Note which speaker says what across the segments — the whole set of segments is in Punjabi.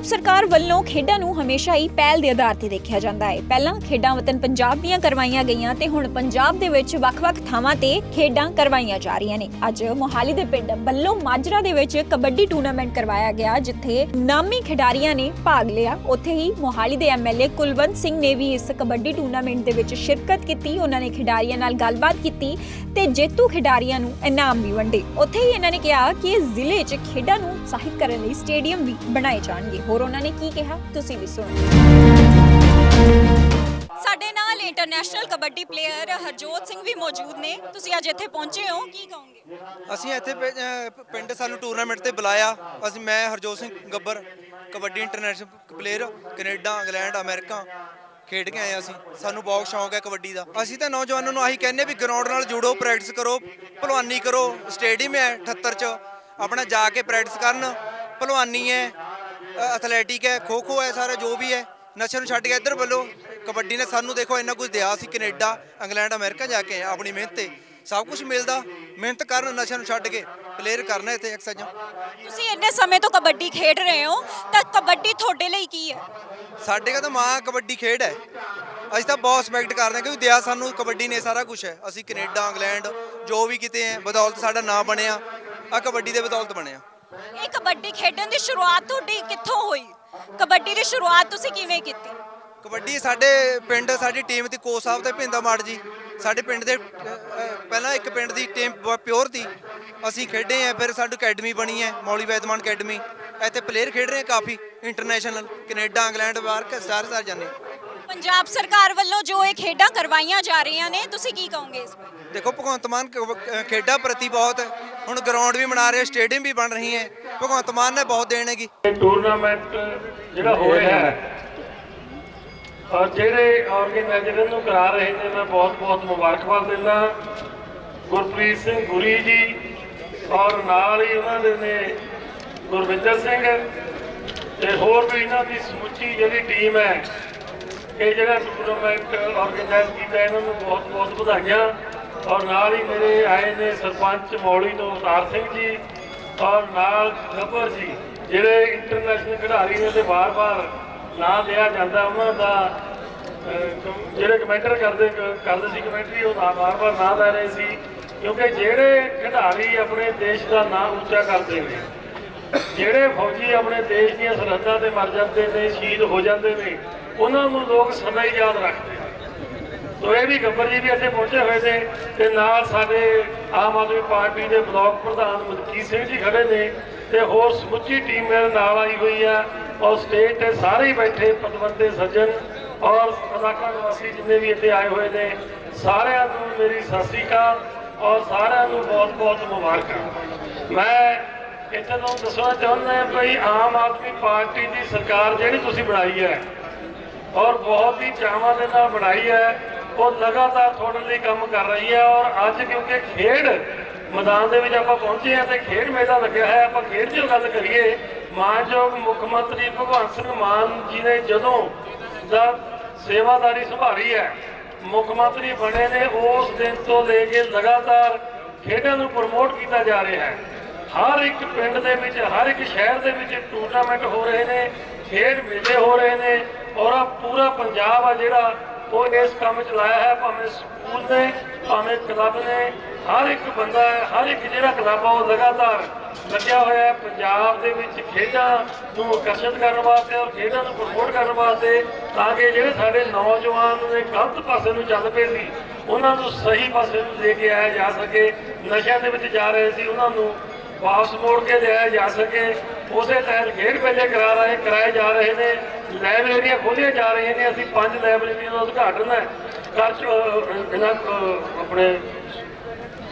Speaker 1: ਪੰਜਾਬ ਸਰਕਾਰ ਵੱਲੋਂ ਖੇਡਾਂ ਨੂੰ ਹਮੇਸ਼ਾ ਹੀ ਪਹਿਲ ਦੇ ਆਧਾਰ ਤੇ ਦੇਖਿਆ ਜਾਂਦਾ ਹੈ। ਪਹਿਲਾਂ ਖੇਡਾਂ ਵਤਨ ਪੰਜਾਬ ਦੀਆਂ ਕਰਵਾਈਆਂ ਗਈਆਂ ਤੇ ਹੁਣ ਪੰਜਾਬ ਦੇ ਵਿੱਚ ਵੱਖ-ਵੱਖ ਥਾਵਾਂ ਤੇ ਖੇਡਾਂ ਕਰਵਾਈਆਂ ਜਾ ਰਹੀਆਂ ਨੇ। ਅੱਜ ਮੋਹਾਲੀ ਦੇ ਪਿੰਡ ਬੱਲੋ ਮਾਜਰਾ ਦੇ ਵਿੱਚ ਕਬੱਡੀ ਟੂਰਨਾਮੈਂਟ ਕਰਵਾਇਆ ਗਿਆ, ਜਿੱਥੇ ਨਾਮੀ ਖਿਡਾਰੀਆਂ ਨੇ ਭਾਗ ਲਿਆ। ਉੱਥੇ ਹੀ ਮੋਹਾਲੀ ਦੇ ਐਮਐਲਏ ਕੁਲਵੰਤ ਸਿੰਘ ਨੇ ਵੀ ਇਸ ਕਬੱਡੀ ਟੂਰਨਾਮੈਂਟ ਦੇ ਵਿੱਚ ਸ਼ਿਰਕਤ ਕੀਤੀ। ਉਹਨਾਂ ਨੇ ਖਿਡਾਰੀਆਂ ਨਾਲ ਗੱਲਬਾਤ ਕੀਤੀ ਤੇ ਜੇਤੂ ਖਿਡਾਰੀਆਂ ਨੂੰ ਇਨਾਮ ਵੀ ਵੰਡੇ। ਉੱਥੇ ਹੀ ਇਹਨਾਂ ਨੇ ਕਿਹਾ ਕਿ ਜ਼ਿਲ੍ਹੇ 'ਚ ਖੇਡਾਂ ਨੂੰ ਉਤਸ਼ਾਹਿਤ ਕਰਨ ਲਈ ਸਟੇਡੀਅਮ ਵੀ ਬਣਾਏ ਜਾਣਗੇ। ਹੋਰ ਉਹਨਾਂ ਨੇ ਕੀ ਕਿਹਾ? ਤੁਸੀਂ ਵੀ ਸੁਣੋ। ਸਾਡੇ ਨਾਲ ਇੰਟਰਨੈਸ਼ਨਲ ਕਬੱਡੀ ਪਲੇਅਰ ਹਰਜੋਤ ਸਿੰਘ ਵੀ ਮੌਜੂਦ ਨੇ। ਤੁਸੀਂ ਅੱਜ ਇੱਥੇ ਪਹੁੰਚੇ ਹੋ ਕੀ ਕਹੋਗੇ?
Speaker 2: ਅਸੀਂ ਇੱਥੇ ਪਿੰਡ ਸਾਨੂੰ ਟੂਰਨਾਮੈਂਟ ਤੇ ਬੁਲਾਇਆ। ਅਸੀਂ ਮੈਂ Harjot Singh Gabbar kabaddi international player Canada England America ਖੇਡ ਕੇ ਆਏ ਹਾਂ ਅਸੀਂ। ਸਾਨੂੰ ਬਹੁਤ ਸ਼ੌਂਕ ਹੈ ਕਬੱਡੀ ਦਾ। ਅਸੀਂ ਤਾਂ ਨੌਜਵਾਨਾਂ ਨੂੰ ਆਹੀ ਕਹਿੰਦੇ ਵੀ ਗਰਾਊਂਡ ਨਾਲ ਜੁੜੋ ਪ੍ਰੈਕਟਿਸ ਕਰੋ ਭਲਵਾਨੀ ਕਰੋ। ਸਟੇਡੀਅਮ ਹੈ 78 ਚ। ਆਪਣਾ ਜਾ ਕੇ ਪ੍ਰੈਕਟਿਸ ਕਰਨ। ਭਲਵਾਨੀ ਹੈ। ਐਥਲੈਟਿਕ ਹੈ ਖੋ ਖੋ ਹੈ ਸਾਰਾ ਜੋ ਵੀ ਹੈ। ਨਸ਼ੇ ਨੂੰ ਛੱਡ ਕੇ ਇੱਧਰ ਵੱਲੋਂ ਕਬੱਡੀ ਨੇ ਸਾਨੂੰ ਦੇਖੋ ਇੰਨਾ ਕੁਝ ਦਿਆ ਸੀ ਕੈਨੇਡਾ ਇੰਗਲੈਂਡ ਅਮਰੀਕਾ ਜਾ ਕੇ ਆਪਣੀ ਮਿਹਨਤ ਤੇ। ਸਭ ਕੁਝ ਮਿਲਦਾ ਮਿਹਨਤ ਕਰਨ ਨਸ਼ੇ ਨੂੰ ਛੱਡ ਕੇ ਪਲੇਅਰ ਕਰਨਾ ਇੱਥੇ ਐਕਸਰਸਾਈਜ਼ਾਂ
Speaker 1: ਤੁਸੀਂ ਇੰਨੇ ਸਮੇਂ ਤੋਂ ਕਬੱਡੀ ਖੇਡ ਰਹੇ ਹੋ ਤਾਂ ਕਬੱਡੀ ਤੁਹਾਡੇ ਲਈ ਕੀ ਹੈ?
Speaker 2: ਸਾਡੇ ਕਾ ਤਾਂ ਮਾਂ ਕਬੱਡੀ ਖੇਡ ਹੈ। ਅਸੀਂ ਤਾਂ ਬਹੁਤ ਰਿਸਪੈਕਟ ਕਰਦੇ ਹਾਂ ਕਿਉਂਕਿ ਦਿਆ ਸਾਨੂੰ ਕਬੱਡੀ ਨੇ ਸਾਰਾ ਕੁਝ ਹੈ। ਅਸੀਂ ਕੈਨੇਡਾ ਇੰਗਲੈਂਡ ਜੋ ਵੀ ਕਿਤੇ ਹੈ ਬਦੌਲਤ ਸਾਡਾ ਨਾਮ ਬਣਿਆ। ਆ ਕਬੱਡੀ ਦੇ ਬਦੌਲਤ ਬਣਿਆ।
Speaker 1: ਇਹ ਕਬੱਡੀ ਖੇਡਣ ਦੀ ਸ਼ੁਰੂਆਤ ਤੁਹਾਡੀ ਕਿੱਥੋਂ ਹੋਈ? ਕਬੱਡੀ ਦੀ ਸ਼ੁਰੂਆਤ ਤੁਸੀਂ ਕਿਵੇਂ ਕੀਤੀ?
Speaker 2: ਕਬੱਡੀ ਸਾਡੇ ਪਿੰਡ ਸਾਡੀ ਟੀਮ ਦੀ ਕੋਚ ਸਾਹਿਬ ਤੇ ਭਿੰਦਾ ਮਾੜ ਜੀ। ਸਾਡੇ ਪਿੰਡ ਦੇ ਅਹ, ਪਹਿਲਾਂ ਇੱਕ ਪਿੰਡ ਦੀ ਟੀਮ ਪਿਓਰ ਦੀ। ਅਸੀਂ ਖੇਡੇ ਆ ਫਿਰ ਸਾਡੀ ਅਕੈਡਮੀ ਬਣੀ ਹੈ ਮੌਲੀ ਵੈਦਮਾਨ ਅਕੈਡਮੀ। ਇੱਥੇ ਪਲੇਅਰ ਖੇਡ ਰਹੇ ਆ ਕਾਫੀ ਇੰਟਰਨੈਸ਼ਨਲ ਕੈਨੇਡਾ ਇੰਗਲੈਂਡ ਬਾਹਰ ਕੇ ਸਾਰੇ ਸਾਰੇ ਜਾਂਦੇ
Speaker 1: ਪੰਜਾਬ ਸਰਕਾਰ ਵੱਲੋਂ ਜੋ ਇਹ ਖੇਡਾਂ ਕਰਵਾਈਆਂ ਜਾ ਰਹੀਆਂ ਨੇ ਤੁਸੀਂ ਕੀ ਕਹੋਗੇ ਇਸ ਬਾਰੇ?
Speaker 2: ਦੇਖੋ ਭਗਵੰਤ ਮਾਨ ਕ- ਅਹ, ਖੇਡਾਂ ਪ੍ਰਤੀ ਬਹੁਤ ਹੁਣ ਗਰਾਊਂਡ ਵੀ ਬਣਾ ਰਹੇ, ਸਟੇਡੀਅਮ ਵੀ ਬਣ ਰਹੀ ਹੈ। ਭਗਵੰਤ ਮਾਨ ਨੇ ਬਹੁਤ ਦੇਣ ਹੈਗੀ।
Speaker 3: ਇਹ ਟੂਰਨਾਮੈਂਟ ਜਿਹੜਾ ਹੋ ਰਿਹਾ ਹੈ ਔਰ ਜਿਹੜੇ ਆਰਗੇਨਾਈਜ਼ਰ ਨੂੰ ਕਰਾ ਰਹੇ ਨੇ, ਮੈਂ ਬਹੁਤ ਬਹੁਤ ਮੁਬਾਰਕਬਾਦ ਦਿੰਦਾ। ਗੁਰਪ੍ਰੀਤ ਸਿੰਘ ਗੁਰੀ ਜੀ ਔਰ ਨਾਲ ਹੀ ਉਹਨਾਂ ਦੇ ਨੇ ਗੁਰਵਿੰਦਰ ਸਿੰਘ ਤੇ ਹੋਰ ਵੀ ਇਹਨਾਂ ਦੀ ਸਮੁੱਚੀ ਜਿਹੜੀ ਟੀਮ ਹੈ, ਇਹ ਜਿਹੜਾ ਟੂਰਨਾਮੈਂਟ ਆਰਗੇਨਾਈਜ਼ ਕੀਤਾ, ਇਹਨਾਂ ਨੂੰ ਬਹੁਤ ਬਹੁਤ ਵਧਾਈਆਂ। ਔਰ ਨਾਲ ਹੀ ਮੇਰੇ ਆਏ ਨੇ ਸਰਪੰਚ ਮੌਲੀ ਤੋਂ ਅਵਤਾਰ ਸਿੰਘ ਜੀ ਔਰ ਨਾਲ ਗੱਬਰ ਜੀ, ਜਿਹੜੇ ਇੰਟਰਨੈਸ਼ਨਲ ਖਿਡਾਰੀ ਨੇ ਤੇ ਵਾਰ-ਵਾਰ ਨਾਂ ਲਿਆ ਜਾਂਦਾ, ਉਹਨਾਂ ਦਾ ਜਿਹੜੇ ਕਮੈਂਟਰ ਕਰਦੇ ਕਰਦੇ ਸੀ ਕਮੈਂਟਰੀ ਉਹ ਨਾਂ ਵਾਰ-ਵਾਰ ਨਾਂ ਲੈ ਰਹੇ ਸੀ, ਕਿਉਂਕਿ ਜਿਹੜੇ ਖਿਡਾਰੀ ਆਪਣੇ ਦੇਸ਼ ਦਾ ਨਾਂ ਉੱਚਾ ਕਰਦੇ ਨੇ, ਜਿਹੜੇ ਫੌਜੀ ਆਪਣੇ ਦੇਸ਼ ਦੀਆਂ ਸਰਹੱਦਾਂ ਤੇ ਮਰ ਜਾਂਦੇ ਨੇ, ਸ਼ਹੀਦ ਹੋ ਜਾਂਦੇ ਨੇ, ਉਹਨਾਂ ਨੂੰ ਲੋਕ ਸਦਾ ਹੀ ਯਾਦ ਰੱਖਦੇ ਨੇ। ਤੋ ਇਹ ਵੀ ਗੱਬਰ ਜੀ ਵੀ ਇੱਥੇ ਪਹੁੰਚੇ ਹੋਏ ਨੇ ਤੇ ਨਾਲ ਸਾਡੇ ਆਮ ਆਦਮੀ ਪਾਰਟੀ ਦੇ ਬਲਾਕ ਪ੍ਰਧਾਨ ਮਲਕੀਤ ਸਿੰਘ ਜੀ ਖੜੇ ਨੇ ਤੇ ਹੋਰ ਸਮੁੱਚੀ ਟੀਮ ਮੇਰੇ ਨਾਲ ਆਈ ਹੋਈ ਆ ਔਰ ਸਟੇਜ ਤੇ ਸਾਰੇ ਹੀ ਬੈਠੇ ਪਤਵੰਤੇ ਸੱਜਣ ਔਰ ਇਲਾਕਾ ਨਿਵਾਸੀ ਜਿੰਨੇ ਵੀ ਇੱਥੇ ਆਏ ਹੋਏ ਨੇ, ਸਾਰਿਆਂ ਨੂੰ ਮੇਰੀ ਸਤਿ ਸ੍ਰੀ ਅਕਾਲ ਔਰ ਸਾਰਿਆਂ ਨੂੰ ਬਹੁਤ ਬਹੁਤ ਮੁਬਾਰਕਾਂ। ਮੈਂ ਇੱਥੇ ਤੁਹਾਨੂੰ ਦੱਸਣਾ ਚਾਹੁੰਦਾ ਹਾਂ ਭਈ ਆਮ ਆਦਮੀ ਪਾਰਟੀ ਦੀ ਸਰਕਾਰ ਜਿਹੜੀ ਤੁਸੀਂ ਬਣਾਈ ਹੈ ਔਰ ਬਹੁਤ ਹੀ ਚਾਵਾਂ ਦੇ ਨਾਲ ਬਣਾਈ ਹੈ ਉਹ ਲਗਾਤਾਰ ਤੁਹਾਡੇ ਲਈ ਕੰਮ ਕਰ ਰਹੀ ਹੈ ਔਰ ਅੱਜ ਕਿਉਂਕਿ ਖੇਡ ਮੈਦਾਨ ਦੇ ਵਿੱਚ ਆਪਾਂ ਪਹੁੰਚੇ ਹਾਂ ਤੇ ਖੇਡ ਮੇਲਾ ਲੱਗਿਆ ਹੈ, ਆਪਾਂ ਖੇਡ ਦੀ ਗੱਲ ਕਰੀਏ, ਮਾਨਯੋਗ ਮੁੱਖ ਮੰਤਰੀ ਭਗਵੰਤ ਸਿੰਘ ਮਾਨ ਜੀ ਨੇ ਜਦੋਂ ਦਾ ਸੇਵਾਦਾਰੀ ਸੰਭਾਲੀ ਹੈ, ਮੁੱਖ ਮੰਤਰੀ ਬਣੇ ਨੇ, ਉਸ ਦਿਨ ਤੋਂ ਲੈ ਕੇ ਲਗਾਤਾਰ ਖੇਡਾਂ ਨੂੰ ਪ੍ਰਮੋਟ ਕੀਤਾ ਜਾ ਰਿਹਾ ਹੈ। ਹਰ ਇੱਕ ਪਿੰਡ ਦੇ ਵਿੱਚ, ਹਰ ਇੱਕ ਸ਼ਹਿਰ ਦੇ ਵਿੱਚ ਟੂਰਨਾਮੈਂਟ ਹੋ ਰਹੇ ਨੇ, ਖੇਡ ਮੇਲੇ ਹੋ ਰਹੇ ਨੇ ਔਰ ਪੂਰਾ ਪੰਜਾਬ ਆ ਜਿਹੜਾ ਉਹ ਇਸ ਕੰਮ 'ਚ ਲਾਇਆ ਹੈ, ਭਾਵੇਂ ਸਕੂਲ ਨੇ, ਭਾਵੇਂ ਕਲੱਬ ਨੇ, ਹਰ ਇੱਕ ਬੰਦਾ ਹੈ ਹਰ ਇੱਕ ਜਿਹੜਾ ਕਲੱਬ ਆ, ਉਹ ਲਗਾਤਾਰ ਲੱਗਿਆ ਹੋਇਆ ਹੈ। ਪੰਜਾਬ ਦੇ ਵਿੱਚ ਖੇਡਾਂ ਨੂੰ ਆਕਰਸ਼ਿਤ ਕਰਨ ਵਾਸਤੇ ਔਰ ਖੇਡਾਂ ਨੂੰ ਪ੍ਰਮੋਟ ਕਰਨ ਵਾਸਤੇ ਤਾਂ ਕਿ ਜਿਹੜੇ ਸਾਡੇ ਨੌਜਵਾਨ ਨੇ ਗਲਤ ਪਾਸੇ ਨੂੰ ਚੱਲ ਪਏ ਸੀ, ਉਹਨਾਂ ਨੂੰ ਸਹੀ ਪਾਸੇ ਨੂੰ ਲੈ ਕੇ ਆਇਆ ਜਾ ਸਕੇ, ਨਸ਼ਿਆਂ ਦੇ ਵਿੱਚ ਜਾ ਰਹੇ ਸੀ, ਉਹਨਾਂ ਨੂੰ ਵਾਪਸ ਮੋੜ ਕੇ ਲਿਆਇਆ ਜਾ ਸਕੇ। ਉਸੇ ਤਹਿਤ ਖੇਡ ਮੇਲੇ ਕਰਾ ਰਹੇ, ਕਰਾਏ ਜਾ ਰਹੇ ਨੇ ਲਾਇਬ੍ਰੇਰੀਆਂ ਖੋਲ੍ਹੀਆਂ ਜਾ ਰਹੀਆਂ ਨੇ, ਅਸੀਂ ਪੰਜ ਲਾਇਬ੍ਰੇਰੀਆਂ ਦਾ ਉਦਘਾਟਨ ਹੈ ਕਰ ਚੁ- ਇਹਨਾਂ ਆਪਣੇ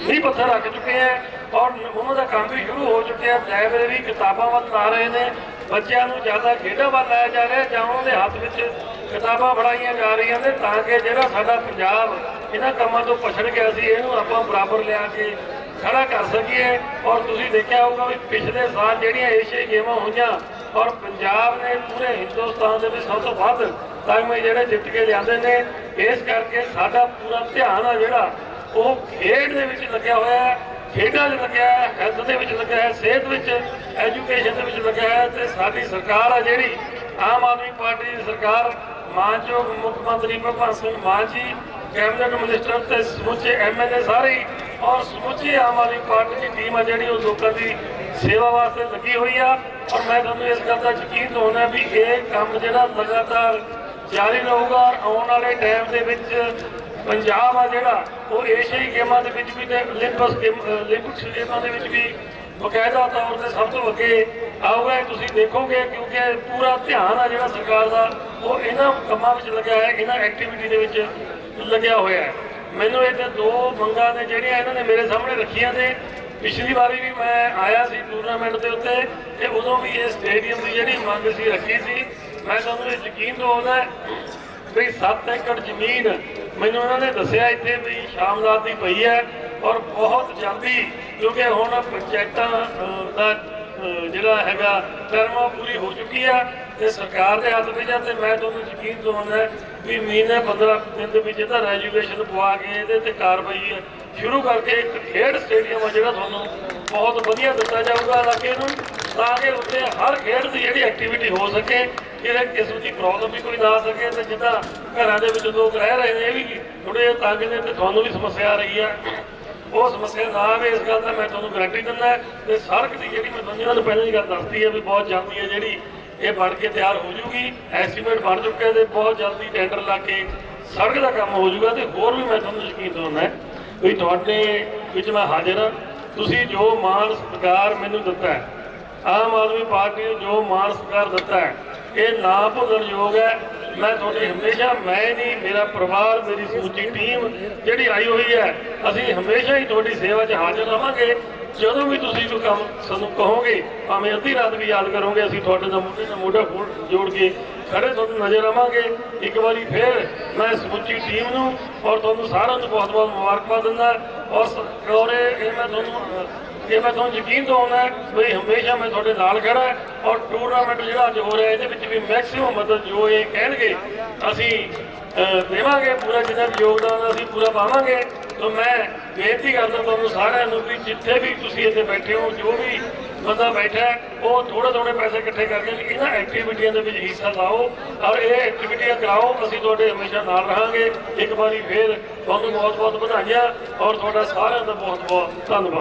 Speaker 3: ਨੀਂਹ ਪੱਥਰ ਰੱਖ ਚੁੱਕੇ ਹੈ ਔਰ ਉਹਨਾਂ ਦਾ ਕੰਮ ਵੀ ਸ਼ੁਰੂ ਹੋ ਚੁੱਕਿਆ ਲਾਇਬ੍ਰੇਰੀ ਕਿਤਾਬਾਂ ਵੱਲ ਲਾ ਰਹੇ ਨੇ, ਬੱਚਿਆਂ ਨੂੰ ਜ਼ਿਆਦਾ ਖੇਡਾਂ ਵੱਲ ਲਾਇਆ ਜਾ ਰਿਹਾ, ਜਾਂ ਉਹਨਾਂ ਦੇ ਹੱਥ ਵਿੱਚ ਕਿਤਾਬਾਂ ਫੜਾਈਆਂ ਜਾ ਰਹੀਆਂ ਨੇ, ਤਾਂ ਕਿ ਜਿਹੜਾ ਸਾਡਾ ਪੰਜਾਬ ਇਹਨਾਂ ਕੰਮਾਂ ਤੋਂ ਪਛੜ ਗਿਆ ਸੀ, ਇਹਨੂੰ ਆਪਾਂ ਬਰਾਬਰ ਲਿਆ ਕੇ ਖੜਾ ਕਰ ਸਕੀਏ। ਔਰ ਤੁਸੀਂ ਦੇਖਿਆ ਹੋਊਗਾ ਵੀ ਪਿਛਲੇ ਸਾਲ ਜਿਹੜੀਆਂ ਏਸ਼ੀਆਈ ਗੇਮਾਂ ਹੋਈਆਂ, ਔਰ ਪੰਜਾਬ ਨੇ ਪੂਰੇ ਹਿੰਦੁਸਤਾਨ ਦੇ ਵਿੱਚ ਸਭ ਤੋਂ ਵੱਧ ਤਗਮੇ ਜਿਹੜੇ ਜਿੱਤ ਕੇ ਲਿਆਂਦੇ ਨੇ, ਇਸ ਕਰਕੇ ਸਾਡਾ ਪੂਰਾ ਧਿਆਨ ਆ ਜਿਹੜਾ, ਉਹ ਖੇਡ ਦੇ ਵਿੱਚ ਲੱਗਿਆ ਹੋਇਆ ਹੈ, ਖੇਡਾਂ 'ਚ ਲੱਗਿਆ ਹੈ ਹੈਲਥ ਦੇ ਵਿੱਚ ਲੱਗਿਆ ਹੈ, ਸਿਹਤ ਵਿੱਚ ਐਜੂਕੇਸ਼ਨ ਦੇ ਵਿੱਚ ਲੱਗਿਆ ਹੈ ਤੇ ਸਾਡੀ ਸਰਕਾਰ ਆ ਜਿਹੜੀ, ਆਮ ਆਦਮੀ ਪਾਰਟੀ ਦੀ ਸਰਕਾਰ, ਮਾਨਯੋਗ ਮੁੱਖ ਮੰਤਰੀ ਭਗਵੰਤ ਸਿੰਘ ਮਾਨ ਜੀ, ਕੈਬਨਿਟ ਮਿਨਿਸਟਰ ਤੇ ਸਮੁੱਚੇ ਐਮਐਲਏ ਸਾਰੇ ਹੀ ਔਰ ਸਮੁੱਚੀ ਆਮ ਆਦਮੀ ਪਾਰਟੀ ਦੀ ਟੀਮ ਆ ਜਿਹੜੀ ਉਹ ਲੋਕਾਂ ਦੀ ਸੇਵਾ ਵਾਸਤੇ ਲੱਗੀ ਹੋਈ ਆ। ਔਰ ਮੈਂ ਤੁਹਾਨੂੰ ਇਸ ਗੱਲ ਦਾ ਯਕੀਨ ਦਵਾਉਣਾ ਵੀ ਇਹ ਕੰਮ ਜਿਹੜਾ ਲਗਾਤਾਰ ਜਾਰੀ ਰਹੂਗਾ ਔਰ ਆਉਣ ਵਾਲੇ ਟਾਈਮ ਦੇ ਵਿੱਚ ਪੰਜਾਬ ਆ ਜਿਹੜਾ, ਉਹ ਏਸ਼ੀਆਈ ਗੇਮਾਂ ਦੇ ਵਿੱਚ ਵੀ ਤੇ 올림픽ਸ 올림픽ਸ ਗੇਮਾਂ ਦੇ ਵਿੱਚ ਵੀ ਬਕਾਇਦਾ ਤੌਰ ਤੇ ਸਭ ਤੋਂ ਅੱਗੇ ਆਊਗਾ। ਤੁਸੀਂ ਦੇਖੋਗੇ ਕਿਉਂਕਿ ਪੂਰਾ ਧਿਆਨ ਆ ਜਿਹੜਾ ਸਰਕਾਰ ਦਾ, ਉਹ ਇਹਨਾਂ ਕੰਮਾਂ ਵਿੱਚ ਲੱਗਿਆ ਹੈ ਇਹਨਾਂ ਐਕਟੀਵਿਟੀ ਦੇ ਵਿੱਚ ਲੱਗਿਆ ਹੋਇਆ ਹੈ। ਮੈਨੂੰ ਇਹ ਤੇ ਦੋ ਮੰਗਾਂ ਨੇ ਜਿਹੜੀਆਂ ਇਹਨਾਂ ਨੇ ਮੇਰੇ ਸਾਹਮਣੇ ਰੱਖੀਆਂ ਨੇ ਪਿਛਲੀ ਵਾਰੀ ਵੀ ਮੈਂ ਆਇਆ ਸੀ ਟੂਰਨਾਮੈਂਟ ਦੇ ਉੱਤੇ ਤੇ ਉਦੋਂ ਵੀ ਇਹ ਸਟੇਡੀਅਮ ਦੀ ਜਿਹੜੀ ਮੰਗ ਸੀ ਰੱਖੀ ਸੀ। ਮੈਂ ਤੁਹਾਨੂੰ ਇਹ ਯਕੀਨ ਦਿਵਾਉਂਦਾ ਵੀ 7 ਏਕੜ ਜ਼ਮੀਨ ਮੈਨੂੰ ਉਹਨਾਂ ਨੇ ਦੱਸਿਆ ਇੱਥੇ ਵੀ ਸ਼ਾਮਲਾਤ ਦੀ ਪਈ ਹੈ ਔਰ ਬਹੁਤ ਜਲਦੀ ਕਿਉਂਕਿ ਹੁਣ ਪੰਚਾਇਤਾਂ ਦਾ ਜਿਹੜਾ ਹੈਗਾ ਟਰਮ ਉਹ ਪੂਰੀ ਹੋ ਚੁੱਕੀ ਹੈ ਤੇ ਸਰਕਾਰ ਦੇ ਹੱਥ ਵਿੱਚ ਹੈ ਤੇ ਮੈਂ ਤੁਹਾਨੂੰ ਯਕੀਨ ਦਿਵਾਉਂਦਾ ਵੀ ਮਹੀਨੇ 15 ਦਿਨ ਦੇ ਵਿੱਚ ਇਹਦਾ ਰੈਜੂਲੇਸ਼ਨ ਪਵਾ ਕੇ ਇਹਦੇ ਤੇ ਕਾਰਵਾਈ ਸ਼ੁਰੂ ਕਰਕੇ ਇੱਕ ਖੇਡ ਸਟੇਡੀਅਮ ਆ ਜਿਹੜਾ ਤੁਹਾਨੂੰ ਬਹੁਤ ਵਧੀਆ ਦਿੱਤਾ ਜਾਊਗਾ। ਇਲਾਕੇ ਨੂੰ ਤਾਂ ਕਿ ਉੱਥੇ ਹਰ ਖੇਡ ਦੀ ਜਿਹੜੀ ਐਕਟੀਵਿਟੀ ਹੋ ਸਕੇ, ਕਿਸੇ ਕਿਸਮ ਦੀ ਪ੍ਰੋਬਲਮ ਵੀ ਕੋਈ ਨਾ ਆ ਸਕੇ ਤੇ ਜਿੱਦਾਂ ਘਰਾਂ ਦੇ ਵਿੱਚ ਲੋਕ ਰਹਿ ਰਹੇ ਨੇ, ਇਹ ਵੀ ਥੋੜੇ ਤੰਗ ਨੇ ਤੇ ਤੁਹਾਨੂੰ ਵੀ ਸਮੱਸਿਆ ਆ ਰਹੀ ਹੈ ਉਹ ਸਮੱਸਿਆ ਨਾ ਆਵੇ ਇਸ ਗੱਲ ਦਾ ਮੈਂ ਤੁਹਾਨੂੰ ਗਾਰੰਟੀ ਦਿੰਦਾ ਤੇ ਸੜਕ ਦੀ ਜਿਹੜੀ ਮੈਂ ਤੁਹਾਨੂੰ ਨੂੰ ਪਹਿਲਾਂ ਹੀ ਗੱਲ ਦੱਸਦੀ ਹੈ ਵੀ ਬਹੁਤ ਜਲਦੀ ਹੈ ਜਿਹੜੀ ਇਹ ਬਣ ਕੇ ਤਿਆਰ ਹੋ ਜੂਗੀ ਐਸਟੀਮੇਟ ਬਣ ਚੁੱਕਿਆ ਤੇ ਬਹੁਤ ਜਲਦੀ ਟੈਂਡਰ ਲਾ ਕੇ ਸੜਕ ਦਾ ਕੰਮ ਹੋ ਜੂਗਾ ਤੇ ਹੋਰ ਵੀ ਮੈਂ ਤੁਹਾਨੂੰ ਯਕੀਨ ਦਿਵਾਉਂਦਾ ਵੀ ਤੁਹਾਡੇ ਵਿੱਚ ਮੈਂ ਹਾਜ਼ਰ ਹਾਂ। ਤੁਸੀਂ ਜੋ ਮਾਣ ਸਤਿਕਾਰ ਮੈਨੂੰ ਦਿੱਤਾ ਹੈ, ਆਮ ਆਦਮੀ ਪਾਰਟੀ ਨੂੰ ਜੋ ਮਾਣ ਸਤਿਕਾਰ ਦਿੱਤਾ ਹੈ, ਇਹ ਨਾ ਭੁੱਲਣ ਯੋਗ ਹੈ। ਮੈਂ ਤੁਹਾਡੀ ਹਮੇਸ਼ਾ, ਮੈਂ ਨਹੀਂ, ਮੇਰਾ ਪਰਿਵਾਰ, ਮੇਰੀ ਸਮੁੱਚੀ ਟੀਮ ਜਿਹੜੀ ਆਈ ਹੋਈ ਹੈ, ਅਸੀਂ ਹਮੇਸ਼ਾ ਹੀ ਤੁਹਾਡੀ ਸੇਵਾ 'ਚ ਹਾਜ਼ਰ ਰਵਾਂਗੇ ਜਦੋਂ ਵੀ ਤੁਸੀਂ ਕੋਈ ਕੰਮ ਸਾਨੂੰ ਕਹੋਗੇ, ਭਾਵੇਂ ਅੱਧੀ ਰਾਤ ਵੀ ਯਾਦ ਕਰੋਗੇ, ਅਸੀਂ ਤੁਹਾਡੇ ਨਾਲ ਮੋਢੇ ਨਾਲ ਮੋਢਾ ਖੋਲ- ਜੋੜ ਕੇ ਖੜੇ ਤੁਹਾਨੂੰ ਨਜ਼ਰ ਆਵਾਂਗੇ। ਇੱਕ ਵਾਰੀ ਫੇਰ ਮੈਂ ਸਮੁੱਚੀ ਟੀਮ ਨੂੰ ਔਰ ਤੁਹਾਨੂੰ ਸਾਰਿਆਂ ਨੂੰ ਬਹੁਤ ਬਹੁਤ ਮੁਬਾਰਕਬਾਦ ਦਿੰਦਾ ਔਰ ਔਰ ਇਹ ਇਹ ਮੈਂ ਤੁਹਾਨੂੰ ਇਹ ਮੈਂ ਤੁਹਾਨੂੰ ਯਕੀਨ ਦਿਵਾਉਂਦਾ ਵੀ ਹਮੇਸ਼ਾ ਮੈਂ ਤੁਹਾਡੇ ਨਾਲ ਖੜਾ ਔਰ ਟੂਰਨਾਮੈਂਟ ਜਿਹੜਾ ਅੱਜ ਹੋ ਰਿਹਾ, ਇਹਦੇ ਵਿੱਚ ਵੀ ਮੈਕਸਿਮਮ ਮਦਦ ਜੋ ਇਹ ਕਹਿਣਗੇ, ਅਸੀਂ ਦੇਵਾਂਗੇ ਪੂਰਾ ਜਿੰਨਾ ਯੋਗਦਾਨ ਅਸੀਂ ਪੂਰਾ ਪਾਵਾਂਗੇ। ਸੋ ਮੈਂ ਬੇਨਤੀ ਕਰਦਾ ਤੁਹਾਨੂੰ ਸਾਰਿਆਂ ਨੂੰ ਵੀ ਜਿੱਥੇ ਵੀ ਤੁਸੀਂ ਇੱਥੇ ਬੈਠੇ ਹੋ, ਜੋ ਵੀ ਬੰਦਾ ਬੈਠਾ ਉਹ ਥੋੜੇ ਥੋੜੇ ਪੈਸੇ ਇਕੱਠੇ ਕਰਕੇ ਇਹਨਾਂ ਐਕਟੀਵਿਟੀਆਂ ਦੇ ਵਿੱਚ ਹਿੱਸਾ ਲਾਓ ਔਰ ਇਹ ਐਕਟੀਵਿਟੀਆਂ ਕਰਾਓ, ਅਸੀਂ ਤੁਹਾਡੇ ਹਮੇਸ਼ਾ ਨਾਲ ਰਹਾਂਗੇ। ਇੱਕ ਵਾਰੀ ਫੇਰ ਤੁਹਾਨੂੰ ਬਹੁਤ ਬਹੁਤ ਵਧਾਈਆਂ ਔਰ ਤੁਹਾਡਾ ਸਾਰਿਆਂ ਦਾ ਬਹੁਤ ਬਹੁਤ ਧੰਨਵਾਦ।